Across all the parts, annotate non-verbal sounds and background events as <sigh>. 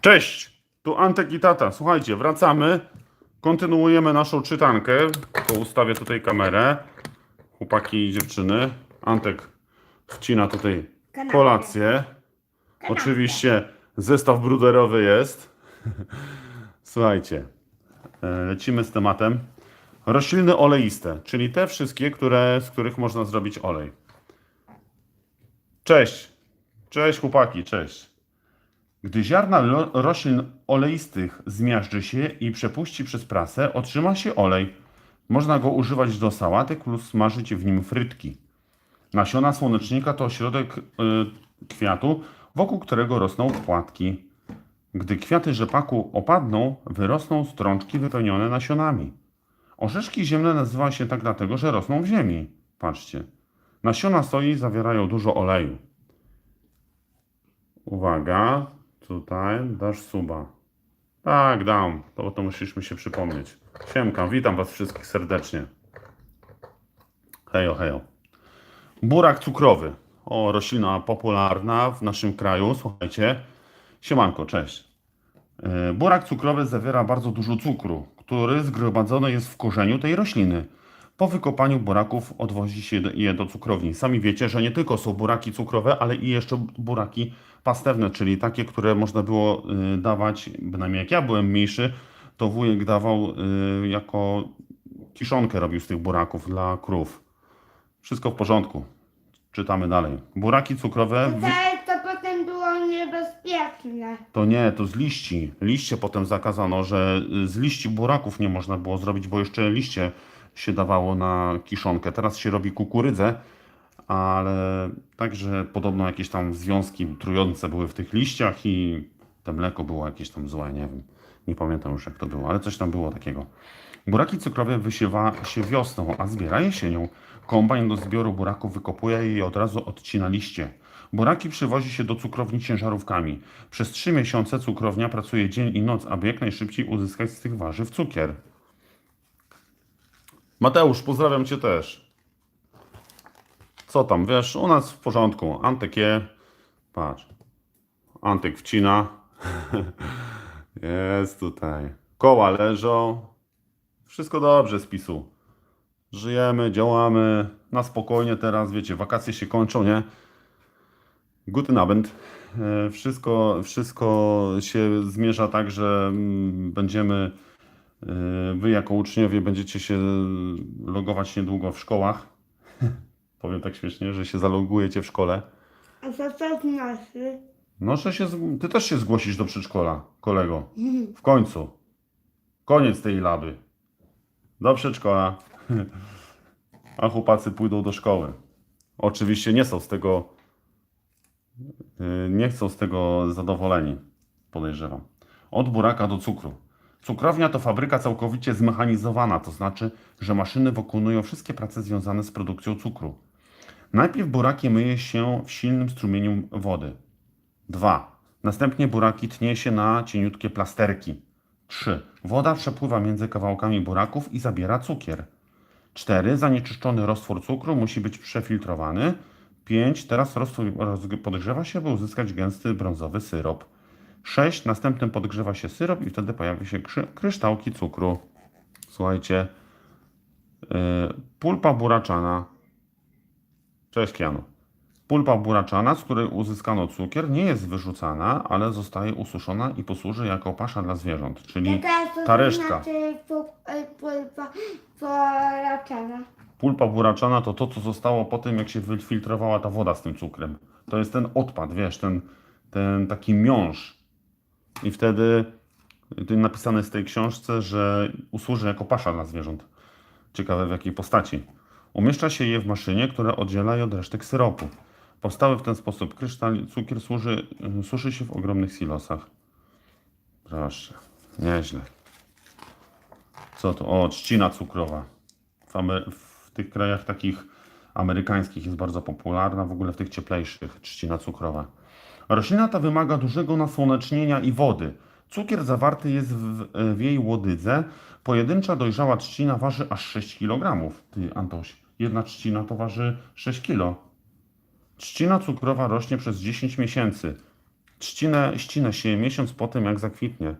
Cześć, tu Antek i Tata. Słuchajcie, wracamy. Kontynuujemy naszą czytankę. To ustawię tutaj kamerę. Chłopaki i dziewczyny. Antek wcina tutaj Kanapkę. kolację. Oczywiście zestaw bruderowy jest. <laughs> Słuchajcie, e, lecimy z tematem. Rośliny oleiste, czyli te wszystkie, które, z których można zrobić olej. Cześć. Cześć chłopaki, cześć. Gdy ziarna roślin oleistych zmiażdży się i przepuści przez prasę, otrzyma się olej. Można go używać do sałatek lub smażyć w nim frytki. Nasiona słonecznika to środek y, kwiatu, wokół którego rosną płatki. Gdy kwiaty rzepaku opadną, wyrosną strączki wypełnione nasionami. Orzeszki ziemne nazywa się tak dlatego, że rosną w ziemi. Patrzcie. Nasiona soi zawierają dużo oleju. Uwaga, tutaj dasz suba. Tak, dam. To, to musieliśmy się przypomnieć. Siemka, witam Was wszystkich serdecznie. Hejo, hejo. Burak cukrowy. O, roślina popularna w naszym kraju. Słuchajcie. Siemanko, cześć. E, Burak cukrowy zawiera bardzo dużo cukru, który zgromadzony jest w korzeniu tej rośliny. Po wykopaniu buraków odwozi się je do cukrowni. Sami wiecie, że nie tylko są buraki cukrowe, ale i jeszcze buraki pastewne, czyli takie, które można było y, dawać, bynajmniej jak ja byłem mniejszy, to wujek dawał y, jako kiszonkę robił z tych buraków dla krów. Wszystko w porządku. Czytamy dalej. Buraki cukrowe. Ale to potem było niebezpieczne. to nie, to z liści. Liście potem zakazano, że y, z liści buraków nie można było zrobić, bo jeszcze liście się dawało na kiszonkę. Teraz się robi kukurydzę, ale także podobno jakieś tam związki trujące były w tych liściach i to mleko było jakieś tam złe, nie wiem. Nie pamiętam już jak to było, ale coś tam było takiego. Buraki cukrowe wysiewa się wiosną, a zbiera jesienią. Kombajn do zbioru buraków wykopuje je i od razu odcina liście. Buraki przywozi się do cukrowni ciężarówkami. Przez trzy miesiące cukrownia pracuje dzień i noc, aby jak najszybciej uzyskać z tych warzyw cukier. Mateusz, pozdrawiam Cię też. Co tam, wiesz, u nas w porządku. Antek je, patrz. Antek wcina. <laughs> Jest tutaj. Koła leżą. Wszystko dobrze z PiSu. Żyjemy, działamy na spokojnie teraz, wiecie, wakacje się kończą, nie? Guten Abend. E, Wszystko, wszystko się zmierza tak, że mm, będziemy, wy jako uczniowie będziecie się logować niedługo w szkołach. <laughs> Powiem tak śmiesznie, że się zalogujecie w szkole. A co to znaczy? No, że się, ty też się zgłosisz do przedszkola, kolego. W końcu. Koniec tej laby. Do przedszkola. <laughs> A chłopacy pójdą do szkoły. Oczywiście nie są z tego, yy, nie są z tego zadowoleni, podejrzewam. Od buraka do cukru. Cukrownia to fabryka całkowicie zmechanizowana, to znaczy, że maszyny wykonują wszystkie prace związane z produkcją cukru. Najpierw buraki myje się w silnym strumieniu wody. 2. Następnie buraki tnie się na cieniutkie plasterki. 3. Woda przepływa między kawałkami buraków i zabiera cukier. 4. Zanieczyszczony roztwór cukru musi być przefiltrowany. 5. Teraz roztwór roz- podgrzewa się, by uzyskać gęsty brązowy syrop. 6. Następnym podgrzewa się syrop i wtedy pojawią się kryształki cukru. Słuchajcie. Yy, pulpa buraczana. Cześć Kianu. Pulpa buraczana, z której uzyskano cukier, nie jest wyrzucana, ale zostaje ususzona i posłuży jako pasza dla zwierząt, czyli ta resztka. znaczy y, pulpa poraczana. Pulpa buraczana to to, co zostało po tym, jak się wyfiltrowała ta woda z tym cukrem. To jest ten odpad, wiesz, ten, ten taki miąższ. I wtedy napisane jest w tej książce, że usłuży jako pasza dla zwierząt. Ciekawe w jakiej postaci. Umieszcza się je w maszynie, która oddziela je od resztek syropu. Powstały w ten sposób kryształ, cukier służy, suszy się w ogromnych silosach. Proszę, nieźle. Co to? O, trzcina cukrowa. W, w tych krajach takich amerykańskich jest bardzo popularna, w ogóle w tych cieplejszych trzcina cukrowa. Roślina ta wymaga dużego nasłonecznienia i wody. Cukier zawarty jest w, w jej łodydze. Pojedyncza dojrzała trzcina waży aż 6 kg. Ty, Antoś, jedna trzcina to waży 6 kg. Trzcina cukrowa rośnie przez 10 miesięcy. Trzcinę, ścinę się miesiąc po tym, jak zakwitnie.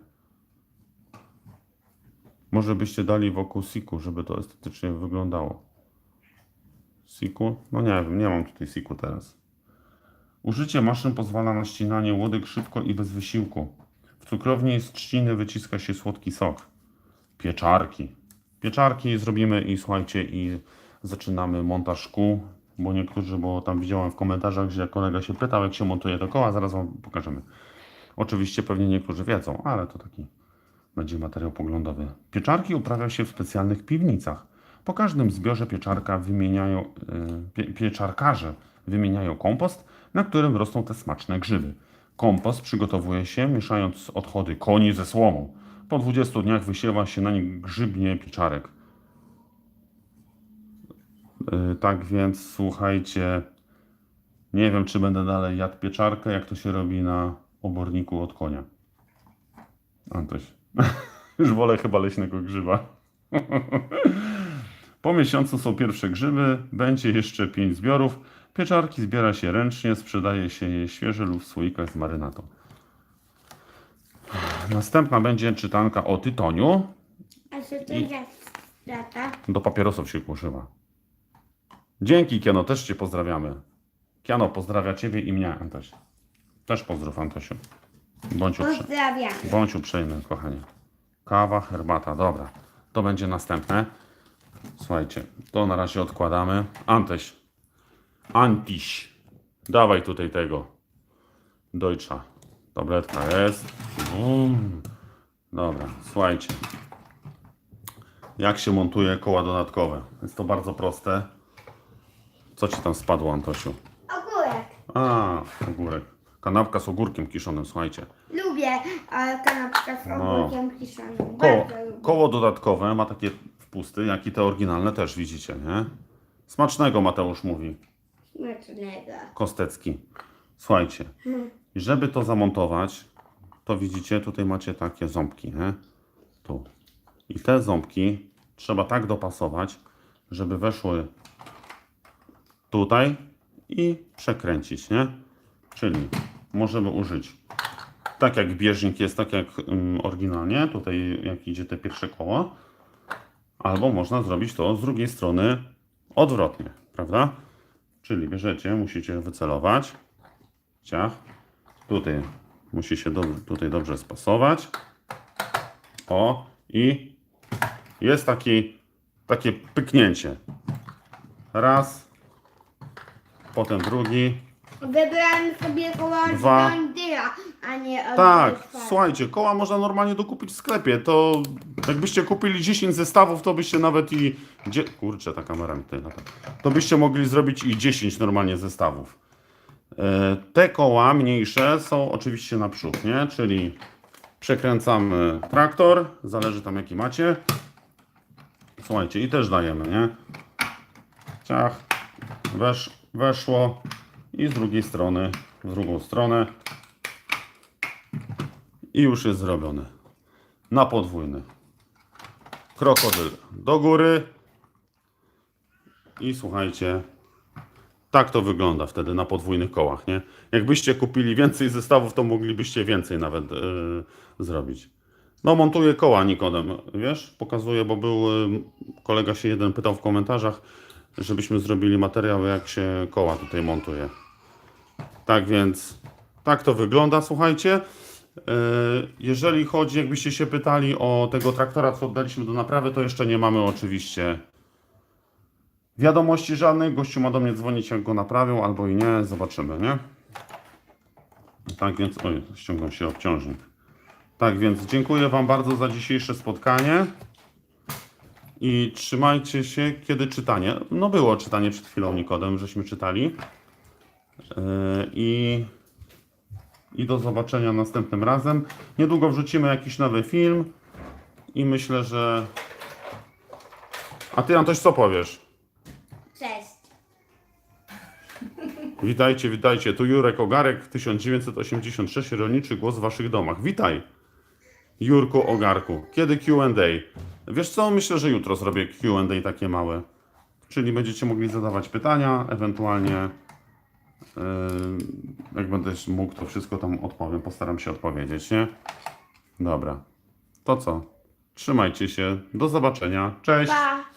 Może byście dali wokół siku, żeby to estetycznie wyglądało. Siku? No nie wiem, nie mam tutaj siku teraz. Użycie maszyn pozwala na ścinanie łodyg szybko i bez wysiłku. W cukrowni z trzciny wyciska się słodki sok. Pieczarki. Pieczarki zrobimy i słuchajcie, i zaczynamy montaż kół, bo niektórzy, bo tam widziałem w komentarzach, że kolega się pytał, jak się montuje to koła, zaraz Wam pokażemy. Oczywiście pewnie niektórzy wiedzą, ale to taki będzie materiał poglądowy. Pieczarki uprawia się w specjalnych piwnicach. Po każdym zbiorze pieczarka wymieniają, yy, pie, pieczarkarze wymieniają kompost, na którym rosną te smaczne grzyby. Kompost przygotowuje się mieszając odchody koni ze słomą. Po 20 dniach wysiewa się na nich grzybnie pieczarek. Yy, tak więc słuchajcie, nie wiem czy będę dalej jadł pieczarkę, jak to się robi na oborniku od konia. Antoś. <laughs> Już wolę chyba leśnego grzyba. <laughs> po miesiącu są pierwsze grzyby, będzie jeszcze 5 zbiorów. Pieczarki zbiera się ręcznie, sprzedaje się je świeże lub w słoikach z marynatą. Następna będzie czytanka o tytoniu. A co to I- strata? Do papierosów się używa. Dzięki Kiano, też Cię pozdrawiamy. Kiano pozdrawia Ciebie i mnie, Antoś. Też pozdrów, Antosiu. Bądź, uprze- bądź uprzejmy, kochanie. Kawa, herbata, dobra. To będzie następne. Słuchajcie, to na razie odkładamy. Anteś. Antiś. Dawaj tutaj tego. Deutscha. Tabletka jest. Bum. Dobra, słuchajcie. Jak się montuje koła dodatkowe? Jest to bardzo proste. Co ci tam spadło, Antosiu? Ogórek. A, ogórek. Kanapka z ogórkiem kiszonym, słuchajcie. Lubię ale kanapkę z No. ogórkiem kiszonym. Koło, koło dodatkowe ma takie wpusty, jak i te oryginalne też widzicie, nie? Smacznego Mateusz mówi, Smacznego. Kostecki. Słuchajcie, i żeby to zamontować, to widzicie, tutaj macie takie ząbki, nie? Tu. I te ząbki trzeba tak dopasować, żeby weszły tutaj i przekręcić, nie? Czyli możemy użyć tak jak bieżnik jest, tak jak ym, oryginalnie, tutaj jak idzie te pierwsze koło, albo można zrobić to z drugiej strony odwrotnie, prawda? Czyli bierzecie, musicie wycelować, ciach, tutaj musi się do, tutaj dobrze spasować, o i jest taki, takie pyknięcie, raz, potem drugi, Wybrałem sobie koło Dwa. John a nie od Tak, słuchajcie, koła można normalnie dokupić w sklepie. To jakbyście kupili 10 zestawów, to byście nawet i. Dzie... Kurczę, ta kamera mi tutaj lata. To byście mogli zrobić i 10 normalnie zestawów. E, Te koła mniejsze są oczywiście naprzód, nie? Czyli przekręcamy traktor, zależy tam jaki macie. Słuchajcie, i też dajemy, nie? Ciach, wesz, weszło i z drugiej strony, w drugą stronę i już jest zrobiony. Na podwójny. Krokodyl do góry. I słuchajcie, tak to wygląda wtedy na podwójnych kołach, nie? Jakbyście kupili więcej zestawów, to moglibyście więcej nawet yy, zrobić. No, montuję koła Nikodem, wiesz? Pokazuję, bo był yy, kolega się jeden pytał w komentarzach, żebyśmy zrobili materiał, jak się koła tutaj montuje. Tak więc, tak to wygląda, słuchajcie. Yy, Jeżeli chodzi, jakbyście się pytali o tego traktora, co oddaliśmy do naprawy, to jeszcze nie mamy oczywiście wiadomości żadnych. Gościu ma do mnie dzwonić, jak go naprawią, albo i nie, zobaczymy, nie? Tak więc, oj, ściągnął się obciążnik. Tak więc, dziękuję Wam bardzo za dzisiejsze spotkanie. I trzymajcie się, kiedy czytanie. No było czytanie przed chwilą Nikodem, żeśmy czytali. Yy, I i do zobaczenia następnym razem. Niedługo wrzucimy jakiś nowy film i myślę, że. A ty Antoś co powiesz? Cześć. <laughs> Witajcie, witajcie. Tu Jurek Ogarek 1986 Rolniczy Głos w Waszych domach. Witaj. Jurku Ogarku. Kiedy Q&A? Wiesz co? Myślę, że jutro zrobię Q&A takie małe. Czyli będziecie mogli zadawać pytania, ewentualnie jak będę mógł, to wszystko tam odpowiem. Postaram się odpowiedzieć, nie? Dobra. To co? Trzymajcie się. Do zobaczenia. Cześć. Pa.